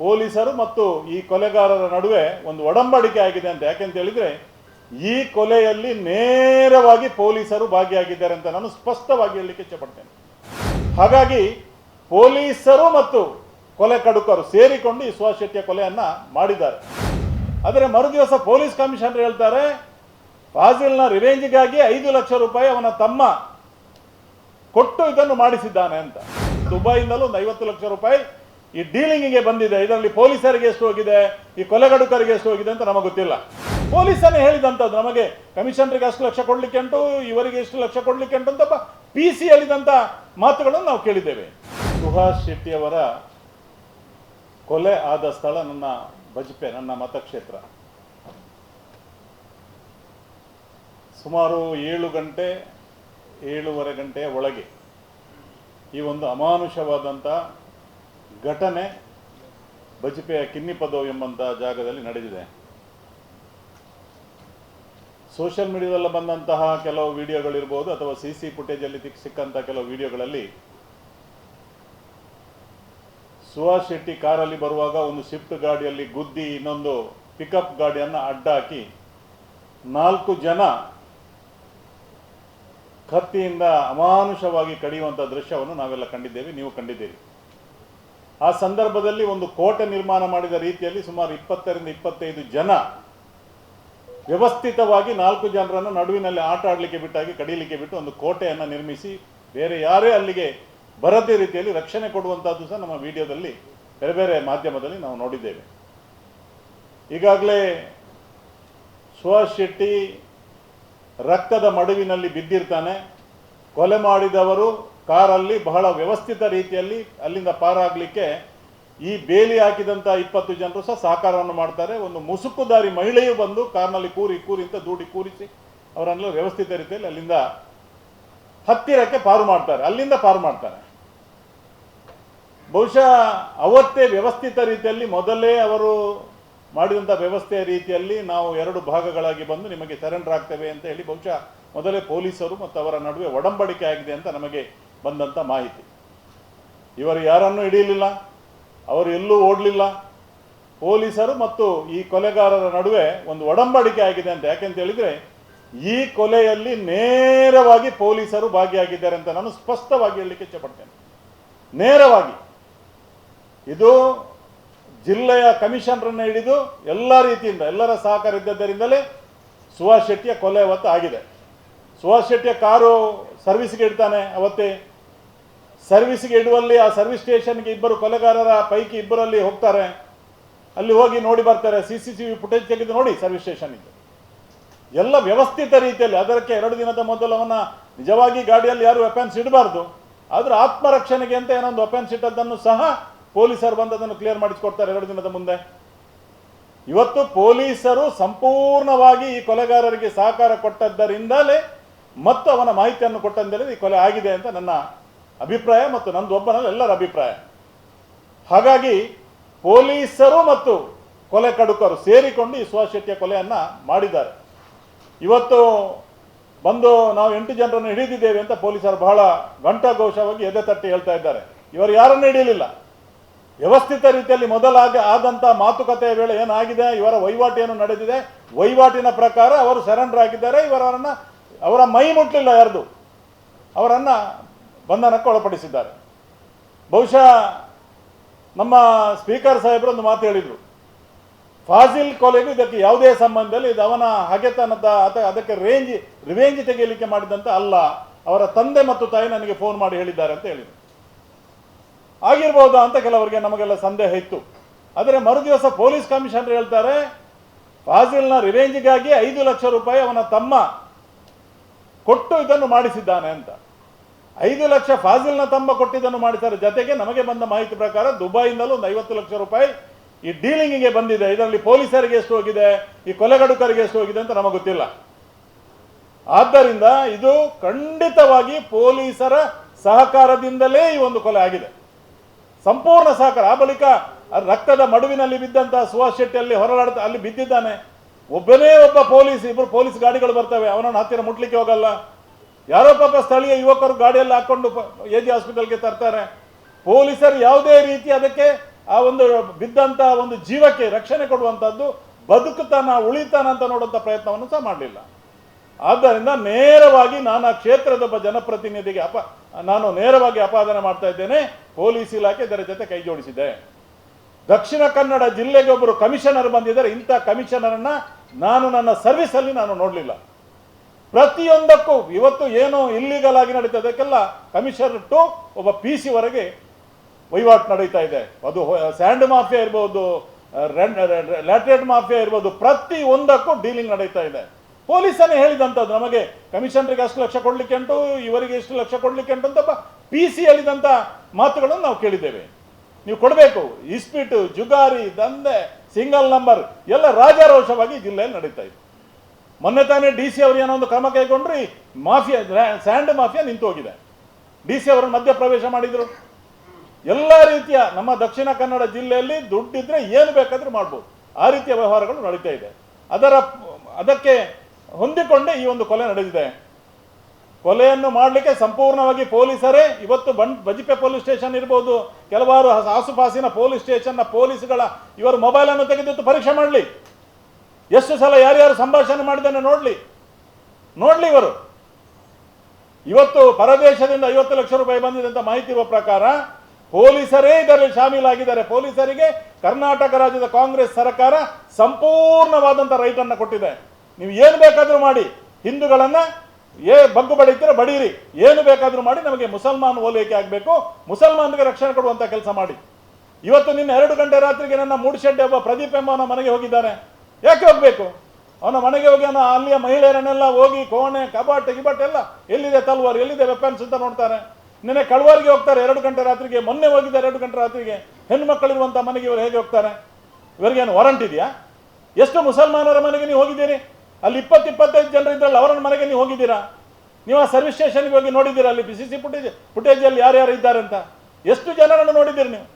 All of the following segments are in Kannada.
ಪೊಲೀಸರು ಮತ್ತು ಈ ಕೊಲೆಗಾರರ ನಡುವೆ ಒಂದು ಒಡಂಬಡಿಕೆ ಆಗಿದೆ ಅಂತ ಯಾಕೆಂತ ಹೇಳಿದ್ರೆ, ಈ ಕೊಲೆಯಲ್ಲಿ ನೇರವಾಗಿ ಪೊಲೀಸರು ಭಾಗಿಯಾಗಿದ್ದಾರೆ ಅಂತ ನಾನು ಸ್ಪಷ್ಟವಾಗಿ ಹೇಳಲಿಕ್ಕೆ ಇಚ್ಛಪಡ್ತೇನೆ. ಹಾಗಾಗಿ ಪೊಲೀಸರು ಮತ್ತು ಕೊಲೆ ಕಡುಕರು ಸೇರಿಕೊಂಡು ಈ ಸುಹಾಸ್ ಶೆಟ್ಟಿಯ ಕೊಲೆಯನ್ನ ಮಾಡಿದ್ದಾರೆ. ಆದರೆ ಮರುದಿವಸ ಪೊಲೀಸ್ ಕಮಿಷನರ್ ಹೇಳ್ತಾರೆ, ಫಾಜಿಲ್ನ ರಿವೇಂಜ್ಗಾಗಿ ಐದು ಲಕ್ಷ ರೂಪಾಯಿ ಅವನ ತಮ್ಮ ಕೊಟ್ಟು ಇದನ್ನು ಮಾಡಿಸಿದ್ದಾನೆ ಅಂತ. ದುಬೈಯಿಂದಲೂ ಒಂದು ಐವತ್ತು ಲಕ್ಷ ರೂಪಾಯಿ ಈ ಡೀಲಿಂಗಿಗೆ ಬಂದಿದೆ, ಇದರಲ್ಲಿ ಪೊಲೀಸರಿಗೆ ಎಷ್ಟು ಹೋಗಿದೆ, ಈ ಕೊಲೆಗಡುಕರಿಗೆ ಎಷ್ಟು ಹೋಗಿದೆ ಅಂತ ನಮಗೆ ಗೊತ್ತಿಲ್ಲ. ಪೊಲೀಸನೇ ಹೇಳಿದಂಥದ್ದು, ನಮಗೆ ಕಮಿಷನರಿಗೆ ಅಷ್ಟು ಲಕ್ಷ ಕೊಡ್ಲಿಕ್ಕೆ ಉಂಟು, ಇವರಿಗೆ ಎಷ್ಟು ಲಕ್ಷ ಕೊಡ್ಲಿಕ್ಕೆ ಉಂಟು ಅಂತ ಪಿ ಸಿ ಹೇಳಿದಂಥ ಮಾತುಗಳನ್ನು ನಾವು ಕೇಳಿದ್ದೇವೆ. ಸುಹಾಸ್ ಶೆಟ್ಟಿಯವರ ಕೊಲೆ ಆದ ಸ್ಥಳ ನನ್ನ ಬಜಪೆ ನನ್ನ ಮತಕ್ಷೇತ್ರ. ಸುಮಾರು ಏಳು ಗಂಟೆ, ಏಳೂವರೆ ಗಂಟೆಯ ಒಳಗೆ ಈ ಒಂದು ಅಮಾನುಷವಾದಂಥ ಘಟನೆ ಬಜಪೆಯ ಕಿನ್ನಿಪದೋ ಎಂಬಂತಹ ಜಾಗದಲ್ಲಿ ನಡೆದಿದೆ. ಸೋಷಿಯಲ್ ಮೀಡಿಯಾದಲ್ಲಿ ಬಂದಂತಹ ಕೆಲವು ವಿಡಿಯೋಗಳಿರ್ಬೋದು ಅಥವಾ ಸಿ ಸಿ ಫುಟೇಜಲ್ಲಿ ಸಿಕ್ ಸಿಕ್ಕಂಥ ಕೆಲವು ವಿಡಿಯೋಗಳಲ್ಲಿ ಸುಹಾಸ್ ಶೆಟ್ಟಿ ಕಾರಲ್ಲಿ ಬರುವಾಗ ಒಂದು ಶಿಫ್ಟ್ ಗಾಡಿಯಲ್ಲಿ ಗುದ್ದಿ ಇನ್ನೊಂದು ಪಿಕಪ್ ಗಾಡಿಯನ್ನು ಅಡ್ಡ ಹಾಕಿ ನಾಲ್ಕು ಜನ ಕತ್ತಿಯಿಂದ ಅಮಾನುಷವಾಗಿ ಕಡಿಯುವಂಥ ದೃಶ್ಯವನ್ನು ನಾವೆಲ್ಲ ಕಂಡಿದ್ದೇವೆ, ನೀವು ಕಂಡಿದ್ದೀರಿ. ಆ ಸಂದರ್ಭದಲ್ಲಿ ಒಂದು ಕೋಟೆ ನಿರ್ಮಾಣ ಮಾಡಿದ ರೀತಿಯಲ್ಲಿ ಸುಮಾರು ಇಪ್ಪತ್ತರಿಂದ ಇಪ್ಪತ್ತೈದು ಜನ ವ್ಯವಸ್ಥಿತವಾಗಿ ನಾಲ್ಕು ಜನರನ್ನು ನಡುವಿನಲ್ಲಿ ಆಟ ಆಡಲಿಕ್ಕೆ ಬಿಟ್ಟಾಗಿ ಕಡಿಲಿಕ್ಕೆ ಬಿಟ್ಟು ಒಂದು ಕೋಟೆಯನ್ನು ನಿರ್ಮಿಸಿ ಬೇರೆ ಯಾರೇ ಅಲ್ಲಿಗೆ ಬರದೇ ರೀತಿಯಲ್ಲಿ ರಕ್ಷಣೆ ಕೊಡುವಂಥದ್ದು ಸಹ ನಮ್ಮ ವಿಡಿಯೋದಲ್ಲಿ ಬೇರೆ ಬೇರೆ ಮಾಧ್ಯಮದಲ್ಲಿ ನಾವು ನೋಡಿದ್ದೇವೆ. ಈಗಾಗಲೇ ಸುಹಾಸ್ ಶೆಟ್ಟಿ ರಕ್ತದ ಮಡುವಿನಲ್ಲಿ ಬಿದ್ದಿರ್ತಾನೆ. ಕೊಲೆ ಮಾಡಿದವರು ಕಾರಲ್ಲಿ ಬಹಳ ವ್ಯವಸ್ಥಿತ ರೀತಿಯಲ್ಲಿ ಅಲ್ಲಿಂದ ಪಾರಾಗಲಿಕ್ಕೆ ಈ ಬೇಲಿ ಹಾಕಿದಂಥ ಇಪ್ಪತ್ತು ಜನರು ಸಹ ಸಹಕಾರವನ್ನು ಮಾಡ್ತಾರೆ. ಒಂದು ಮುಸುಕುದಾರಿ ಮಹಿಳೆಯು ಬಂದು ಕಾರ್ನಲ್ಲಿ ಕೂರಿ ಕೂರಿ ಅಂತ ದೂಡಿ ಕೂರಿಸಿ ಅವರನ್ನೆಲ್ಲ ವ್ಯವಸ್ಥಿತ ರೀತಿಯಲ್ಲಿ ಅಲ್ಲಿಂದ ಹತ್ತಿರಕ್ಕೆ ಪಾರು ಮಾಡ್ತಾರೆ. ಅಲ್ಲಿಂದ ಪಾರು ಮಾಡ್ತಾರೆ. ಬಹುಶಃ ಅವತ್ತೇ ವ್ಯವಸ್ಥಿತ ರೀತಿಯಲ್ಲಿ ಮೊದಲೇ ಅವರು ಮಾಡಿದಂಥ ವ್ಯವಸ್ಥೆಯ ರೀತಿಯಲ್ಲಿ ನಾವು ಎರಡು ಭಾಗಗಳಾಗಿ ಬಂದು ನಿಮಗೆ ಸರೆಂಡರ್ ಆಗ್ತೇವೆ ಅಂತ ಹೇಳಿ ಬಹುಶಃ ಮೊದಲೇ ಪೊಲೀಸರು ಮತ್ತು ಅವರ ನಡುವೆ ಒಡಂಬಡಿಕೆ ಆಗಿದೆ ಅಂತ ನಮಗೆ ಬಂದಂಥ ಮಾಹಿತಿ. ಇವರು ಯಾರನ್ನು ಹಿಡಿಯಲಿಲ್ಲ, ಅವರು ಎಲ್ಲೂ ಓಡಲಿಲ್ಲ. ಪೊಲೀಸರು ಮತ್ತು ಈ ಕೊಲೆಗಾರರ ನಡುವೆ ಒಂದು ಒಡಂಬಡಿಕೆ ಆಗಿದೆ ಅಂತ ಯಾಕೆಂತ ಹೇಳಿದ್ರೆ, ಈ ಕೊಲೆಯಲ್ಲಿ ನೇರವಾಗಿ ಪೊಲೀಸರು ಭಾಗಿಯಾಗಿದ್ದಾರೆ ಅಂತ ನಾನು ಸ್ಪಷ್ಟವಾಗಿ ಹೇಳಲಿಕ್ಕೆ ಇಚ್ಛಪಡ್ತೇನೆ. ನೇರವಾಗಿ. ಇದು ಜಿಲ್ಲೆಯ ಕಮಿಷನರನ್ನು ಹಿಡಿದು ಎಲ್ಲ ರೀತಿಯಿಂದ, ಎಲ್ಲರ ಸಹಕಾರ ಇದ್ದದ್ದರಿಂದಲೇ ಸುಭಾಷ್ ಶೆಟ್ಟಿಯ ಕೊಲೆ ಅವತ್ತು ಆಗಿದೆ. ಸುಹಾಸ್ ಶೆಟ್ಟಿಯ ಕಾರು ಸರ್ವಿಸ್ಗೆ ಇಡ್ತಾನೆ ಅವತ್ತೇ. ಸರ್ವಿಸ್ಗೆ ಇಡುವಲ್ಲಿ ಆ ಸರ್ವಿಸ್ ಸ್ಟೇಷನ್ಗೆ ಇಬ್ಬರು ಕೊಲೆಗಾರರ ಪೈಕಿ ಇಬ್ಬರಲ್ಲಿ ಹೋಗ್ತಾರೆ. ಅಲ್ಲಿ ಹೋಗಿ ನೋಡಿ ಬರ್ತಾರೆ. C C T V footage ತೆಗೆದು ನೋಡಿ ಸರ್ವಿಸ್ ಸ್ಟೇಷನ್ ಸ್ಟೇಷನ್ನಿಗೆ ಎಲ್ಲ ವ್ಯವಸ್ಥಿತ ರೀತಿಯಲ್ಲಿ ಅದಕ್ಕೆ ಎರಡು ದಿನದ ಮೊದಲು ಅವನ ನಿಜವಾಗಿ ಗಾಡಿಯಲ್ಲಿ ಯಾರು ವೆಪನ್ಸ್ ಇಡಬಾರ್ದು. ಆದ್ರೆ ಆತ್ಮರಕ್ಷಣೆಗೆ ಅಂತ ಏನೊಂದು ವೆಪನ್ಸ್ ಇಟ್ಟದ್ದನ್ನು ಸಹ ಪೊಲೀಸರು ಬಂದು ಅದನ್ನು ಕ್ಲಿಯರ್ ಮಾಡಿಸ್ಕೊಡ್ತಾರೆ ಎರಡು ದಿನದ ಮುಂದೆ. ಇವತ್ತು ಪೊಲೀಸರು ಸಂಪೂರ್ಣವಾಗಿ ಈ ಕೊಲೆಗಾರರಿಗೆ ಸಹಕಾರ ಕೊಟ್ಟದ್ದರಿಂದಲೇ ಮತ್ತು ಅವನ ಮಾಹಿತಿಯನ್ನು ಕೊಟ್ಟಂದೇಳಿ ಈ ಕೊಲೆ ಆಗಿದೆ ಅಂತ ನನ್ನ ಅಭಿಪ್ರಾಯ ಮತ್ತು ನಂದು ಒಬ್ಬನಲ್ಲ, ಎಲ್ಲರ ಅಭಿಪ್ರಾಯ. ಹಾಗಾಗಿ ಪೊಲೀಸರು ಮತ್ತು ಕೊಲೆ ಕಡುಕರು ಸೇರಿಕೊಂಡು ಈ ಸುಹಾಸ್ ಶೆಟ್ಟಿಯ ಕೊಲೆಯನ್ನ ಮಾಡಿದ್ದಾರೆ. ಇವತ್ತು ಬಂದು ನಾವು ಎಂಟು ಜನರನ್ನು ಹಿಡಿದಿದ್ದೇವೆ ಅಂತ ಪೊಲೀಸರು ಬಹಳ ಘಂಟಾಘೋಷವಾಗಿ ಎದೆ ತಟ್ಟಿ ಹೇಳ್ತಾ ಇದ್ದಾರೆ. ಇವರು ಯಾರನ್ನು ಹಿಡಿಯಲಿಲ್ಲ. ವ್ಯವಸ್ಥಿತ ರೀತಿಯಲ್ಲಿ ಮೊದಲಾಗ ಆದಂಥ ಮಾತುಕತೆಯ ವೇಳೆ ಏನಾಗಿದೆ, ಇವರ ವಹಿವಾಟು ಏನು ನಡೆದಿದೆ. ವಹಿವಾಟಿನ ಪ್ರಕಾರ ಅವರು ಸರೆಂಡರ್ ಆಗಿದ್ದಾರೆ, ಇವರನ್ನ ಅವರ ಮೈ ಮುಟ್ಟಲಿಲ್ಲ ಯಾರ್ದು? ಅವರನ್ನ ಬಂಧನಕ್ಕೆ ಒಳಪಡಿಸಿದ್ದಾರೆ. ಬಹುಶಃ ನಮ್ಮ ಸ್ಪೀಕರ್ ಸಾಹೇಬರು ಒಂದು ಮಾತು ಹೇಳಿದರು. ಫಾಜಿಲ್ ಕೊಲೆಗೂ ಇದಕ್ಕೆ ಯಾವುದೇ ಸಂಬಂಧ ಇಲ್ಲ ಇದು ಅವನ ಹಗೆತನದ ಅದಕ್ಕೆ ರೇಂಜ್, ರಿವೇಂಜ್ ತೆಗೆಯಲಿಕ್ಕೆ ಮಾಡಿದಂತ ಅಲ್ಲ. ಅವರ ತಂದೆ ಮತ್ತು ತಾಯಿ ನನಗೆ ಫೋನ್ ಮಾಡಿ ಹೇಳಿದ್ದಾರೆ ಅಂತ ಹೇಳಿದರು. ಆಗಿರ್ಬೋದಾ ಅಂತ ಕೆಲವರಿಗೆ ನಮಗೆಲ್ಲ ಸಂದೇಹ ಇತ್ತು. ಆದರೆ ಮರುದಿವಸ ಪೊಲೀಸ್ ಕಮಿಷನರ್ ಹೇಳ್ತಾರೆ, ಫಾಜಿಲ್ನ ರಿವೇಂಜ್ಗಾಗಿ ಐದು ಲಕ್ಷ ರೂಪಾಯಿ ಅವನ ತಮ್ಮ ಕೊಟ್ಟು ಇದನ್ನು ಮಾಡಿಸಿದ್ದಾನೆ ಅಂತ. ಐದು ಲಕ್ಷ ಫಾಜಿಲ್ನ ತಮ್ಮ ಕೊಟ್ಟಿದ್ದನ್ನು ಮಾಡಿದ್ದಾರೆ ಜೊತೆಗೆ ನಮಗೆ ಬಂದ ಮಾಹಿತಿ ಪ್ರಕಾರ ದುಬೈಯಿಂದಲೂ ಒಂದು ಐವತ್ತು ಲಕ್ಷ ರೂಪಾಯಿ ಈ ಡೀಲಿಂಗಿಗೆ ಬಂದಿದೆ. ಇದರಲ್ಲಿ ಪೊಲೀಸರಿಗೆ ಎಷ್ಟು ಹೋಗಿದೆ, ಈ ಕೊಲೆಗಡುಕರಿಗೆ ಎಷ್ಟು ಹೋಗಿದೆ ಅಂತ ನಮಗೆ ಗೊತ್ತಿಲ್ಲ. ಆದ್ದರಿಂದ ಇದು ಖಂಡಿತವಾಗಿ ಪೊಲೀಸರ ಸಹಕಾರದಿಂದಲೇ ಈ ಒಂದು ಕೊಲೆ ಆಗಿದೆ. ಸಂಪೂರ್ಣ ಸಹಕಾರ. ಆ ಬಳಿಕ ರಕ್ತದ ಮಡುವಿನಲ್ಲಿ ಬಿದ್ದಂತಹ ಸುಹಾಸ್ ಶೆಟ್ಟಿ ಅಲ್ಲಿ ಹೊರಲಾಡ್ತಾ ಅಲ್ಲಿ ಬಿದ್ದಿದ್ದಾನೆ. ಒಬ್ಬನೇ ಒಬ್ಬ ಪೊಲೀಸ್ ಇಬ್ಬರು ಪೊಲೀಸ್ ಗಾಡಿಗಳು ಬರ್ತವೆ, ಅವನನ್ನು ಹತ್ತಿರ ಮುಟ್ಲಿಕ್ಕೆ ಹೋಗಲ್ಲ. ಯಾರೋ ಪಾಪ ಸ್ಥಳೀಯ ಯುವಕರು ಗಾಡಿಯಲ್ಲಿ ಹಾಕೊಂಡು ಎ ಜಿ ಹಾಸ್ಪಿಟಲ್ಗೆ ತರ್ತಾರೆ. ಪೊಲೀಸರು ಯಾವುದೇ ರೀತಿ ಅದಕ್ಕೆ ಆ ಒಂದು ಬಿದ್ದಂತ ಒಂದು ಜೀವಕ್ಕೆ ರಕ್ಷಣೆ ಕೊಡುವಂತದ್ದು ಬದುಕುತ್ತಾನ, ಉಳಿತಾನ ಅಂತ ನೋಡುವಂಥ ಪ್ರಯತ್ನವನ್ನು ಸಹ ಮಾಡಲಿಲ್ಲ. ಆದ್ದರಿಂದ ನೇರವಾಗಿ ನಾನು ಆ ಕ್ಷೇತ್ರದ ಜನಪ್ರತಿನಿಧಿಗೆ ಅಪ, ನಾನು ನೇರವಾಗಿ ಅಪಾದನೆ ಮಾಡ್ತಾ ಇದ್ದೇನೆ, ಪೊಲೀಸ್ ಇಲಾಖೆ ಇದರ ಜೊತೆ ಕೈ ಜೋಡಿಸಿದೆ. ದಕ್ಷಿಣ ಕನ್ನಡ ಜಿಲ್ಲೆಗೆ ಒಬ್ಬರು ಕಮಿಷನರ್ ಬಂದಿದ್ದಾರೆ, ಇಂಥ ಕಮಿಷನರನ್ನ ನಾನು ನನ್ನ ಸರ್ವಿಸ್ ಅಲ್ಲಿ ನಾನು ನೋಡಲಿಲ್ಲ. ಪ್ರತಿಯೊಂದಕ್ಕೂ ಇವತ್ತು ಏನೋ ಇಲ್ಲಿಗಲ್ ಆಗಿ ನಡೀತಾ ಅದಕ್ಕೆಲ್ಲ ಕಮಿಷನರ್ ಟು ಒಬ್ಬ ಪಿ ಸಿ ವರೆಗೆ ವಹಿವಾಟು ನಡೀತಾ ಇದೆ. ಅದು ಸ್ಯಾಂಡ್ ಮಾಫಿಯಾ ಇರ್ಬೋದು ಲ್ಯಾಟ್ರೇಟ್ ಮಾಫಿಯಾ ಇರ್ಬೋದು ಪ್ರತಿ ಒಂದಕ್ಕೂ ಡೀಲಿಂಗ್ ನಡೀತಾ ಇದೆ. ಪೊಲೀಸನೇ ಹೇಳಿದಂಥದ್ದು ನಮಗೆ ಕಮಿಷನರಿಗೆ ಅಷ್ಟು ಲಕ್ಷ ಕೊಡ್ಲಿಕ್ಕೆ ಉಂಟು, ಇವರಿಗೆ ಎಷ್ಟು ಲಕ್ಷ ಕೊಡ್ಲಿಕ್ಕೆ ಉಂಟು ಅಂತ ಪಿ ಸಿ ಹೇಳಿದಂಥ ಮಾತುಗಳನ್ನು ನಾವು ಕೇಳಿದ್ದೇವೆ. ನೀವು ಕೊಡಬೇಕು. ಇಸ್ಪಿಟು ಜುಗಾರಿ, ದಂಧೆ ಸಿಂಗಲ್ ನಂಬರ್. ಎಲ್ಲ ರಾಜಾರೋಷವಾಗಿ ಜಿಲ್ಲೆಯಲ್ಲಿ ನಡೀತಾ ಇದೆ. ಮೊನ್ನೆ ತಾನೇ ಡಿ ಸಿ ಅವರು ಏನೋ ಒಂದು ಕ್ರಮ ಕೈಗೊಂಡ್ರಿ ಮಾಫಿಯಾ ಸ್ಯಾಂಡ್ ಮಾಫಿಯಾ ನಿಂತು ಹೋಗಿದೆ. ಡಿ ಸಿ ಅವರು ಮಧ್ಯ ಪ್ರವೇಶ ಮಾಡಿದ್ರು. ಎಲ್ಲ ರೀತಿಯ ನಮ್ಮ ದಕ್ಷಿಣ ಕನ್ನಡ ಜಿಲ್ಲೆಯಲ್ಲಿ ದುಡ್ಡಿದ್ರೆ ಏನು ಬೇಕಾದ್ರೂ ಮಾಡ್ಬೋದು. ಆ ರೀತಿಯ ವ್ಯವಹಾರಗಳು ನಡೀತಾ ಇದೆ. ಅದರ, ಅದಕ್ಕೆ ಹೊಂದಿಕೊಂಡೇ ಈ ಒಂದು ಕೊಲೆ ನಡೆದಿದೆ. ಕೊಲೆಯನ್ನು ಮಾಡಲಿಕ್ಕೆ ಸಂಪೂರ್ಣವಾಗಿ ಪೊಲೀಸರೇ. ಇವತ್ತು ಬಂಡ್ ಬಜಿಪೆ ಪೊಲೀಸ್ ಸ್ಟೇಷನ್ ಇರ್ಬೋದು, ಕೆಲವಾರು ಆಸುಪಾಸಿನ ಪೊಲೀಸ್ ಸ್ಟೇಷನ್ನ ಪೊಲೀಸ್ಗಳ ಇವರು ಮೊಬೈಲನ್ನು ತೆಗೆದಿಟ್ಟು ಪರೀಕ್ಷೆ ಮಾಡಲಿ. ಎಷ್ಟು ಸಲ ಯಾರ್ಯಾರು ಸಂಭಾಷಣೆ ಮಾಡಿದ್ದಾನೆ ನೋಡ್ಲಿ. ನೋಡ್ಲಿ ಇವರು. ಇವತ್ತು ಪರದೇಶದಿಂದ ಐವತ್ತು ಲಕ್ಷ ರೂಪಾಯಿ ಬಂದಿದೆ ಅಂತ ಮಾಹಿತಿ ಇರುವ ಪ್ರಕಾರ ಪೊಲೀಸರೇ ಇದರಲ್ಲಿ ಶಾಮೀಲಾಗಿದ್ದಾರೆ. ಪೊಲೀಸರಿಗೆ ಕರ್ನಾಟಕ ರಾಜ್ಯದ ಕಾಂಗ್ರೆಸ್ ಸರ್ಕಾರ ಸಂಪೂರ್ಣವಾದಂಥ ರೈಟನ್ನು ಕೊಟ್ಟಿದೆ. ನೀವು ಏನು ಬೇಕಾದರೂ ಮಾಡಿ. ಹಿಂದೂಗಳನ್ನ ಏ ಬಗ್ಗು ಬಡಿತೀರ, ಬಡೀರಿ. ಏನು ಬೇಕಾದರೂ ಮಾಡಿ, ನಮಗೆ ಮುಸಲ್ಮಾನ್ ಓಲೈಕೆ ಆಗಬೇಕು. ಮುಸಲ್ಮಾನ್ಗೆ ರಕ್ಷಣೆ ಕೊಡುವಂತ ಕೆಲಸ ಮಾಡಿ. ಇವತ್ತು ನಿನ್ನ ಎರಡು ಗಂಟೆ ರಾತ್ರಿಗೆ ನನ್ನ ಮೂಡುಶೆಡ್ಡೆ ಒಬ್ಬ ಪ್ರದೀಪ್ ಎಂಬವನ ಮನೆಗೆ ಹೋಗಿದ್ದಾನೆ. ಯಾಕೆ ಹೋಗ್ಬೇಕು? ಅವನ ಮನೆಗೆ ಹೋಗಿ ಅವನ ಅಲ್ಲಿಯ ಮಹಿಳೆಯರನ್ನೆಲ್ಲ ಹೋಗಿ ಕೋಣೆ, ಕಬಾಟ್, ಗಿಬಾಟ್ ಎಲ್ಲ ಎಲ್ಲಿದೆ ತಲ್ವಾರ್, ಎಲ್ಲಿದೆ ವೆಪನ್ಸ್ ಅಂತ ನೋಡ್ತಾರೆ. ನಿನ್ನೆ ಕಳ್ವಾರಿಗೆ ಹೋಗ್ತಾರೆ ಎರಡು ಗಂಟೆ ರಾತ್ರಿಗೆ, ಮೊನ್ನೆ ಹೋಗಿದ್ದಾರೆ ಎರಡು ಗಂಟೆ ರಾತ್ರಿಗೆ. ಹೆಣ್ಣು ಮಕ್ಕಳಿರುವಂಥ ಮನೆಗೆ ಇವರು ಹೇಗೆ ಹೋಗ್ತಾರೆ? ಇವರಿಗೇನು ವಾರಂಟ್ ಇದೆಯಾ? ಎಷ್ಟು ಮುಸಲ್ಮಾನರ ಮನೆಗೆ ನೀವು ಹೋಗಿದ್ದೀರಿ? ಅಲ್ಲಿ ಇಪ್ಪತ್ತು ಇಪ್ಪತ್ತೈದು ಜನರು ಇದ್ರಲ್ಲ ಅವರ ಮನೆಗೆ ನೀವು ಹೋಗಿದ್ದೀರಾ? ನೀವು ಆ ಸರ್ವಿಸ್ ಸ್ಟೇಷನ್ಗೆ ಹೋಗಿ ನೋಡಿದ್ದೀರಾ? ಅಲ್ಲಿ ಸಿ ಸಿ ಫುಟೇಜ್ ಫುಟೇಜಲ್ಲಿ ಯಾರ್ಯಾರು ಇದ್ದಾರೆ ಅಂತ. ಎಷ್ಟು ಜನರನ್ನು ನೋಡಿದ್ದೀರಿ ನೀವು?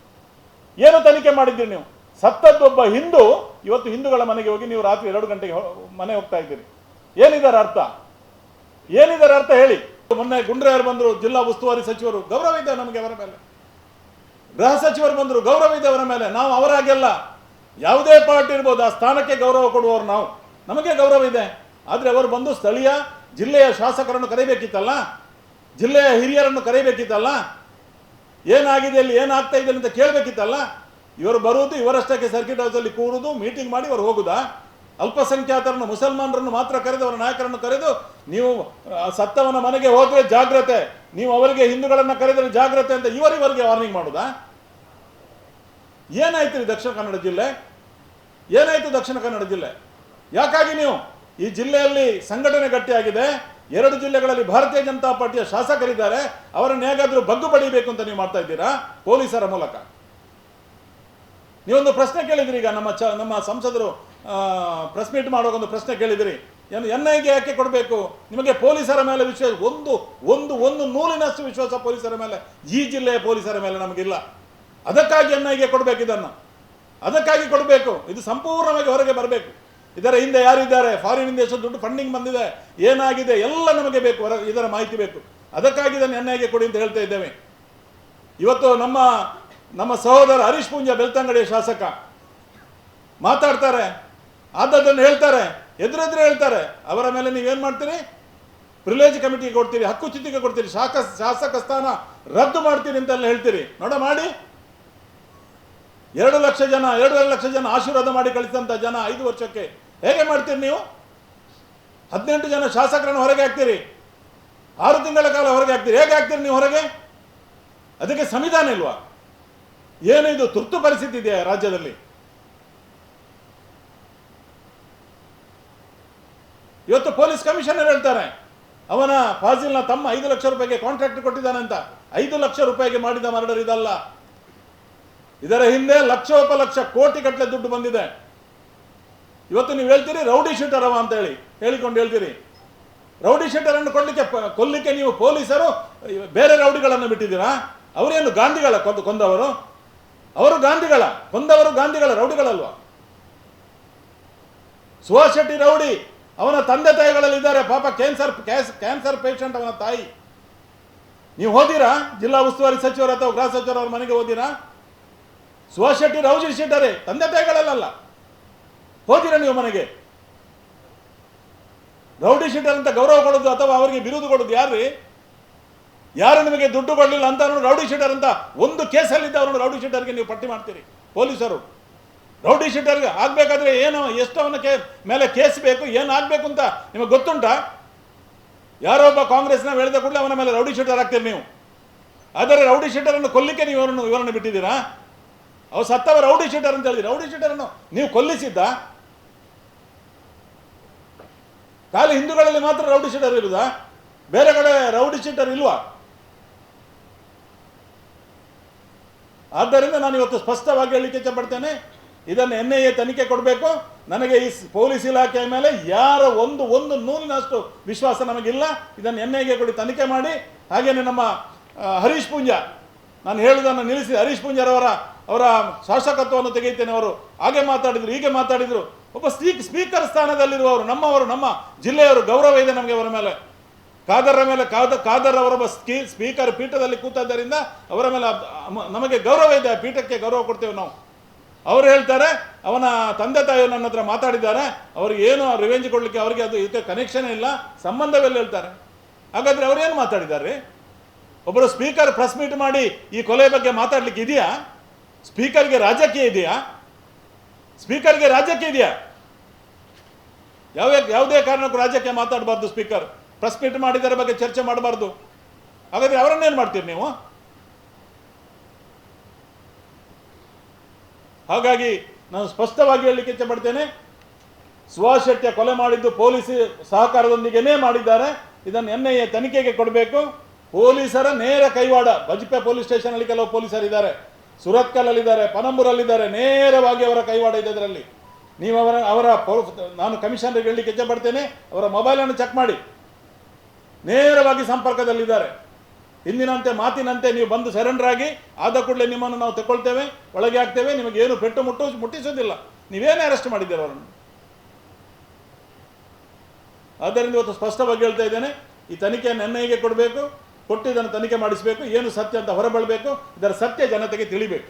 ಏನು ತನಿಖೆ ಮಾಡಿದ್ದೀರಿ ನೀವು? ಸತ್ತದ್ದೊಬ್ಬ ಹಿಂದೂ, ಇವತ್ತು ಹಿಂದೂಗಳ ಮನೆಗೆ ಹೋಗಿ ನೀವು ರಾತ್ರಿ ಎರಡು ಗಂಟೆಗೆ ಮನೆ ಹೋಗ್ತಾ ಇದ್ದೀರಿ. ಏನಿದ್ದಾರೆ ಅರ್ಥ? ಏನಿದ್ದಾರೆ ಅರ್ಥ ಹೇಳಿ. ಮೊನ್ನೆ ಗುಂಡ್ರೆಯವರು ಬಂದರು, ಜಿಲ್ಲಾ ಉಸ್ತುವಾರಿ ಸಚಿವರು. ಗೌರವ ಇದೆ ನಮಗೆ ಅವರ ಮೇಲೆ. ಗೃಹ ಸಚಿವರು ಬಂದರು, ಗೌರವ ಇದೆ ಅವರ ಮೇಲೆ. ನಾವು ಅವರಾಗೆಲ್ಲ ಯಾವುದೇ ಪಾರ್ಟಿ ಇರ್ಬೋದು, ಆ ಸ್ಥಾನಕ್ಕೆ ಗೌರವ ಕೊಡುವವರು ನಾವು. ನಮಗೆ ಗೌರವ ಇದೆ. ಆದರೆ ಅವರು ಬಂದು ಸ್ಥಳೀಯ ಜಿಲ್ಲೆಯ ಶಾಸಕರನ್ನು ಕರೀಬೇಕಿತ್ತಲ್ಲ? ಜಿಲ್ಲೆಯ ಹಿರಿಯರನ್ನು ಕರೀಬೇಕಿತ್ತಲ್ಲ? ಏನಾಗಿದೆ ಇಲ್ಲಿ, ಏನಾಗ್ತಾ ಇದೆ ಅಂತ ಕೇಳಬೇಕಿತ್ತಲ್ಲ? ಇವರು ಬರುವುದು, ಇವರಷ್ಟಕ್ಕೆ ಸರ್ಕಿಟ್ ಹೌಸಲ್ಲಿ ಕೂರುದು ಮೀಟಿಂಗ್ ಮಾಡಿ ಅವರು ಹೋಗುದಾ? ಅಲ್ಪಸಂಖ್ಯಾತರನ್ನು, ಮುಸಲ್ಮಾನರನ್ನು ಮಾತ್ರ ಕರೆದು, ಅವರ ನಾಯಕರನ್ನು ಕರೆದು, ನೀವು ಸತ್ತವನ ಮನೆಗೆ ಹೋದ್ರೆ ಜಾಗ್ರತೆ, ನೀವು ಅವರಿಗೆ ಹಿಂದೂಗಳನ್ನು ಕರೆದರೆ ಜಾಗ್ರತೆ ಅಂತ ಇವರಿವರಿಗೆ ವಾರ್ನಿಂಗ್ ಮಾಡುದಾ? ಏನಾಯ್ತು ರೀ ದಕ್ಷಿಣ ಕನ್ನಡ ಜಿಲ್ಲೆ? ಏನಾಯ್ತು ದಕ್ಷಿಣ ಕನ್ನಡ ಜಿಲ್ಲೆ? ಯಾಕಾಗಿ ನೀವು? ಈ ಜಿಲ್ಲೆಯಲ್ಲಿ ಸಂಘಟನೆ ಗಟ್ಟಿಯಾಗಿದೆ. ಎರಡು ಜಿಲ್ಲೆಗಳಲ್ಲಿ ಭಾರತೀಯ ಜನತಾ ಪಾರ್ಟಿಯ ಶಾಸಕರಿದ್ದಾರೆ. ಅವರನ್ನು ಹೇಗಾದರೂ ಬಗ್ಗು ಪಡಿಬೇಕು ಅಂತ ನೀವು ಮಾಡ್ತಾ ಇದ್ದೀರಾ? ಪೊಲೀಸರ ಮೂಲಕ. ನೀವೊಂದು ಪ್ರಶ್ನೆ ಕೇಳಿದ್ರಿ ಈಗ ನಮ್ಮ ಚ, ನಮ್ಮ ಸಂಸದರು ಪ್ರೆಸ್ ಮೀಟ್ ಮಾಡುವಾಗ ಒಂದು ಪ್ರಶ್ನೆ ಕೇಳಿದಿರಿ. ಏನು ಎನ್ ಐಗೆ ಯಾಕೆ ಕೊಡಬೇಕು? ನಿಮಗೆ ಪೊಲೀಸರ ಮೇಲೆ ವಿಶ್ವಾಸ, ಒಂದು ಒಂದು ಒಂದು ನೂಲಿನಷ್ಟು ವಿಶ್ವಾಸ ಪೊಲೀಸರ ಮೇಲೆ, ಈ ಜಿಲ್ಲೆಯ ಪೊಲೀಸರ ಮೇಲೆ ನಮಗಿಲ್ಲ. ಅದಕ್ಕಾಗಿ ಎನ್ ಐಗೆ ಕೊಡಬೇಕು ಇದನ್ನು. ಅದಕ್ಕಾಗಿ ಕೊಡಬೇಕು. ಇದು ಸಂಪೂರ್ಣವಾಗಿ ಹೊರಗೆ ಬರಬೇಕು. ಇದರ ಹಿಂದೆ ಯಾರಿದ್ದಾರೆ? ಫಾರಿನ್ ಎಷ್ಟು ದುಡ್ಡು ಫಂಡಿಂಗ್ ಬಂದಿದೆ. ಏನಾಗಿದೆ? ಎಲ್ಲ ನಮಗೆ ಬೇಕು. ಇದರ ಮಾಹಿತಿ ಬೇಕು. ಅದಕ್ಕಾಗಿ ಇದನ್ನು ಎನ್ ಐಗೆ ಕೊಡಿ ಅಂತ ಹೇಳ್ತಾ ಇದ್ದೇವೆ. ಇವತ್ತು ನಮ್ಮ ನಮ್ಮ ಸಹೋದರ ಹರೀಶ್ ಪೂಂಜ ಬೆಳ್ತಂಗಡಿಯ ಶಾಸಕ ಮಾತಾಡ್ತಾರೆ. ಆದದ್ದನ್ನು ಹೇಳ್ತಾರೆ. ಎದುರೆದುರು ಹೇಳ್ತಾರೆ. ಅವರ ಮೇಲೆ ನೀವೇನು ಮಾಡ್ತೀರಿ? ಪ್ರಿಲೇಜ್ ಕಮಿಟಿಗೆ ಕೊಡ್ತೀರಿ, ಹಕ್ಕು ಚಿತ್ತಿಗೆ ಕೊಡ್ತೀರಿ, ಶಾಖ, ಶಾಸಕ ಸ್ಥಾನ ರದ್ದು ಮಾಡ್ತೀರಿ ಅಂತೆಲ್ಲ ಹೇಳ್ತೀರಿ. ನೋಡ ಮಾಡಿ. ಎರಡು ಲಕ್ಷ ಜನ, ಎರಡೂವರೆ ಲಕ್ಷ ಜನ ಆಶೀರ್ವಾದ ಮಾಡಿ ಕಳಿಸಿದಂಥ ಜನ ಐದು ವರ್ಷಕ್ಕೆ ಹೇಗೆ ಮಾಡ್ತೀರಿ ನೀವು? ಹದಿನೆಂಟು ಜನ ಶಾಸಕರನ್ನು ಹೊರಗೆ ಹಾಕ್ತೀರಿ. ಆರು ತಿಂಗಳ ಕಾಲ ಹೊರಗೆ ಹಾಕ್ತೀರಿ. ಹೇಗೆ ಹಾಕ್ತೀರಿ ನೀವು ಹೊರಗೆ? ಅದಕ್ಕೆ ಸಂವಿಧಾನ ಇಲ್ವಾ? ಏನು ಇದು ತುರ್ತು ಪರಿಸ್ಥಿತಿ ಇದೆಯಾ ರಾಜ್ಯದಲ್ಲಿ? ಇವತ್ತು ಪೊಲೀಸ್ ಕಮಿಷನರ್ ಹೇಳ್ತಾರೆ, ಅವನ ಫಾಜಿಲ್ನ ತಮ್ಮ ಐದು ಲಕ್ಷ ರೂಪಾಯಿಗೆ ಕಾಂಟ್ರಾಕ್ಟ್ ಕೊಟ್ಟಿದ್ದಾನೆ ಅಂತ. ಐದು ಲಕ್ಷ ರೂಪಾಯಿಗೆ ಮಾಡಿದ ಮರ್ಡರ್ ಇದಲ್ಲ. ಇದರ ಹಿಂದೆ ಲಕ್ಷೋಪಲಕ್ಷ ಕೋಟಿ ಗಟ್ಟಲೆ ದುಡ್ಡು ಬಂದಿದೆ. ಇವತ್ತು ನೀವು ಹೇಳ್ತೀರಿ ರೌಡಿ ಶೂಟರ್ ಅವ ಅಂತ ಹೇಳಿ ಹೇಳಿಕೊಂಡು ಹೇಳ್ತೀರಿ. ರೌಡಿ ಶೀಟರ್ ಅನ್ನು ಕೊಡ್ಲಿಕ್ಕೆ ಕೊಲ್ಲಿಕ್ಕೆ ನೀವು ಪೊಲೀಸರು ಬೇರೆ ರೌಡಿಗಳನ್ನು ಬಿಟ್ಟಿದ್ದೀರಾ? ಅವರೇನು ಗಾಂಧಿಗಳ ಕೊಂದ, ಕೊಂದವರು? ಅವರು ಗಾಂಧಿಗಳ, ಕೊಂದವರು ಗಾಂಧಿಗಳ ರೌಡಿಗಳಲ್ವಾ? ಸುಭಾಷ್ ಶೆಟ್ಟಿ ರೌಡಿ, ಅವನ ತಂದೆ ತಾಯಿಗಳಲ್ಲಿ ಇದ್ದಾರೆ. ಪಾಪ ಕ್ಯಾನ್ಸರ್ ಕ್ಯಾನ್ಸರ್ ಪೇಷಂಟ್ ಅವನ ತಾಯಿ. ನೀವು ಹೋದಿರಾ? ಜಿಲ್ಲಾ ಉಸ್ತುವಾರಿ ಸಚಿವರು ಅಥವಾ ಗೃಹ ಸಚಿವರು ಅವ್ರ ಮನೆಗೆ ಹೋದಿರಾ? ಸುಭಾಷ್ ಶೆಟ್ಟಿ ರೌಜಿ ಶೆಟ್ಟರೇ ತಂದೆ ತಾಯಿಗಳಲ್ಲ ಹೋದಿರ ನೀವು ಮನೆಗೆ. ರೌಡಿ ಶೀಟರ್ ಅಂತ ಗೌರವ ಕೊಡೋದು ಅಥವಾ ಅವರಿಗೆ ಬಿರುದು ಕೊಡೋದು ಯಾರು ಯಾರು ನಿಮಗೆ ದುಡ್ಡು ಕೊಡಲಿಲ್ಲ ಅಂತ ರೌಡಿ ಶೀಟರ್ ಅಂತ ಒಂದು ಕೇಸಲ್ಲಿದ್ದ ಅವರನ್ನು ರೌಡಿ ಶೀಟರ್ಗೆ ನೀವು ಪಟ್ಟಿ ಮಾಡ್ತೀರಿ, ಪೊಲೀಸರು. ರೌಡಿ ಶೀಟರ್ಗೆ ಆಗಬೇಕಾದ್ರೆ ಏನು, ಎಷ್ಟು ಅವನ ಕೇ ಮೇಲೆ ಕೇಸ್ ಬೇಕು, ಏನು ಆಗಬೇಕು ಅಂತ ನಿಮಗೆ ಗೊತ್ತುಂಟಾ? ಯಾರೋ ಒಬ್ಬ ಕಾಂಗ್ರೆಸ್ನ ಹೇಳಿದ ಕೂಡಲೇ ಅವನ ಮೇಲೆ ರೌಡಿ ಶೀಟರ್ ಆಗ್ತೀರಿ ನೀವು. ಆದರೆ ರೌಡಿ ಶೀಟರನ್ನು ಕೊಲ್ಲಿಕ್ಕೆ ನೀವು ಇವರನ್ನು ಇವರನ್ನು ಬಿಟ್ಟಿದ್ದೀರಾ? ಅವ್ರು ಸತ್ತವ ರೌಡಿ ಶೀಟರ್ ಅಂತ ಹೇಳಿದ್ರಿ. ರೌಡಿ ಶೀಟರನ್ನು ನೀವು ಕೊಲ್ಲಿಸಿದ್ದ? ಖಾಲಿ ಹಿಂದೂಗಳಲ್ಲಿ ಮಾತ್ರ ರೌಡಿ ಶೀಟರ್ ಇರುವುದಾ ಬೇರೆ ಕಡೆ ರೌಡಿ ಶೀಟರ್ ಇಲ್ವಾ? ಆದ್ದರಿಂದ ನಾನು ಇವತ್ತು ಸ್ಪಷ್ಟವಾಗಿ ಹೇಳಲಿಕ್ಕೆ ಇಚ್ಛಪಡ್ತೇನೆ ಇದನ್ನು ಎನ್ ಐ ಎ ತನಿಖೆ ಕೊಡಬೇಕು. ನನಗೆ ಈ ಪೊಲೀಸ್ ಇಲಾಖೆಯ ಮೇಲೆ ಯಾರ ಒಂದು ಒಂದು ನೂಲಿನಷ್ಟು ವಿಶ್ವಾಸ ನಮಗಿಲ್ಲ. ಇದನ್ನು ಎನ್ ಐಗೆ ಕೊಡಿ ತನಿಖೆ ಮಾಡಿ. ಹಾಗೇನೆ ನಮ್ಮ ಹರೀಶ್ ಪೂಂಜಾ, ನಾನು ಹೇಳುವುದನ್ನು ನಿಲ್ಲಿಸಿ. ಹರೀಶ್ ಪೂಂಜಾರವರ, ಅವರ ಶಾಸಕತ್ವವನ್ನು ತೆಗೆಯುತ್ತೇನೆ ಅವರು. ಹಾಗೆ ಮಾತಾಡಿದ್ರು, ಹೀಗೆ ಮಾತಾಡಿದ್ರು. ಒಬ್ಬ ಸ್ಪೀಕ್, ಸ್ಪೀಕರ್ ಸ್ಥಾನದಲ್ಲಿರುವವರು, ನಮ್ಮವರು, ನಮ್ಮ ಜಿಲ್ಲೆಯವರು, ಗೌರವ ಇದೆ ನಮಗೆ ಅವರ ಮೇಲೆ. ಖಾದರ್ರ ಮೇಲೆ ಕಾದ ಖಾದರ್ ಅವರೊಬ್ಬ ಸ್ಕೀ, ಸ್ಪೀಕರ್ ಪೀಠದಲ್ಲಿ ಕೂತದ್ದರಿಂದ ಅವರ ಮೇಲೆ ನಮಗೆ ಗೌರವ ಇದೆ ಪೀಠಕ್ಕೆ ಗೌರವ ಕೊಡ್ತೇವೆ ನಾವು. ಅವರು ಹೇಳ್ತಾರೆ, ಅವನ ತಂದೆ ತಾಯಿ ನನ್ನ ಹತ್ರ ಮಾತಾಡಿದ್ದಾರೆ, ಅವ್ರಿಗೆ ಏನು ರಿವೆಂಜ್ ಕೊಡ್ಲಿಕ್ಕೆ ಅವರಿಗೆ ಅದು ಇದಕ್ಕೆ ಕನೆಕ್ಷನ್ ಇಲ್ಲ, ಸಂಬಂಧವೆಲ್ಲ ಹೇಳ್ತಾರೆ. ಹಾಗಾದ್ರೆ ಅವ್ರು ಏನು ಮಾತಾಡಿದ್ದಾರೆ? ಒಬ್ಬರು ಸ್ಪೀಕರ್ ಪ್ರೆಸ್ ಮೀಟ್ ಮಾಡಿ ಈ ಕೊಲೆ ಬಗ್ಗೆ ಮಾತಾಡ್ಲಿಕ್ಕೆ ಇದೆಯಾ? ಸ್ಪೀಕರ್ಗೆ ರಾಜಕೀಯ ಇದೆಯಾ? ಸ್ಪೀಕರ್ಗೆ ರಾಜ್ಯಕ್ಕೆ ಇದೆಯಾ? ಯಾವ ಯಾವುದೇ ಕಾರಣಕ್ಕೂ ರಾಜ್ಯಕ್ಕೆ ಮಾತಾಡಬಾರ್ದು ಸ್ಪೀಕರ್. ಪ್ರೆಸ್ ಮೀಟ್ ಮಾಡಿದರ ಬಗ್ಗೆ ಚರ್ಚೆ ಮಾಡಬಾರ್ದು. ಹಾಗಾದ್ರೆ ಅವರನ್ನೇನು ಮಾಡ್ತೀರಿ ನೀವು? ಹಾಗಾಗಿ ನಾನು ಸ್ಪಷ್ಟವಾಗಿ ಹೇಳಲಿಕ್ಕೆ ಇಚ್ಛೆಪಡ್ತೇನೆ ಸುಭಾಷ್ ಶೆಟ್ಟಿಯ ಕೊಲೆ ಮಾಡಿದ್ದು ಪೊಲೀಸ್ ಸಹಕಾರದೊಂದಿಗೆನೇ ಮಾಡಿದ್ದಾರೆ. ಇದನ್ನು ಎನ್ ಐ ಎ ತನಿಖೆಗೆ ಕೊಡಬೇಕು. ಪೊಲೀಸರ ನೇರ ಕೈವಾಡ ಬಜ್ಪೆ ಪೊಲೀಸ್ ಸ್ಟೇಷನ್ ಅಲ್ಲಿ ಕೆಲವು ಪೊಲೀಸರು ಸುರತ್ಕಲ್ಲಲ್ಲಿದ್ದಾರೆ, ಪನಂಬೂರಲ್ಲಿದ್ದಾರೆ, ನೇರವಾಗಿ ಅವರ ಕೈವಾಡ ಇದೆ ಅದರಲ್ಲಿ ನೀವು ಅವರ ಅವರ ನಾನು ಕಮಿಷನರ್ಗೆ ಹೇಳಲಿಕ್ಕೆ ಪಡ್ತೇನೆ, ಅವರ ಮೊಬೈಲನ್ನು ಚೆಕ್ ಮಾಡಿ. ನೇರವಾಗಿ ಸಂಪರ್ಕದಲ್ಲಿದ್ದಾರೆ. ಹಿಂದಿನಂತೆ, ಮಾತಿನಂತೆ ನೀವು ಬಂದು ಸರೆಂಡರ್ ಆಗಿ, ಆದ ಕೂಡಲೇ ನಿಮ್ಮನ್ನು ನಾವು ತಗೊಳ್ತೇವೆ ಒಳಗೆ ಹಾಕ್ತೇವೆ, ನಿಮಗೆ ಏನು ಪೆಟ್ಟು ಮುಟ್ಟು ಮುಟ್ಟಿಸೋದಿಲ್ಲ ನೀವೇನೇ ಅರೆಸ್ಟ್ ಮಾಡಿದ್ದೀರ ಅವರನ್ನು? ಆದ್ದರಿಂದ ಇವತ್ತು ಸ್ಪಷ್ಟವಾಗಿ ಹೇಳ್ತಾ ಇದ್ದೇನೆ, ಈ ತನಿಖೆಯನ್ನು ಎನ್ಐಗೆ ಕೊಡಬೇಕು ಕೊಟ್ಟು ಇದನ್ನು ತನಿಖೆ ಮಾಡಿಸಬೇಕು ಏನು ಸತ್ಯ ಅಂತ ಹೊರಬಳಬೇಕು ಇದರ ಸತ್ಯ ಜನತೆಗೆ ತಿಳಿಬೇಕು.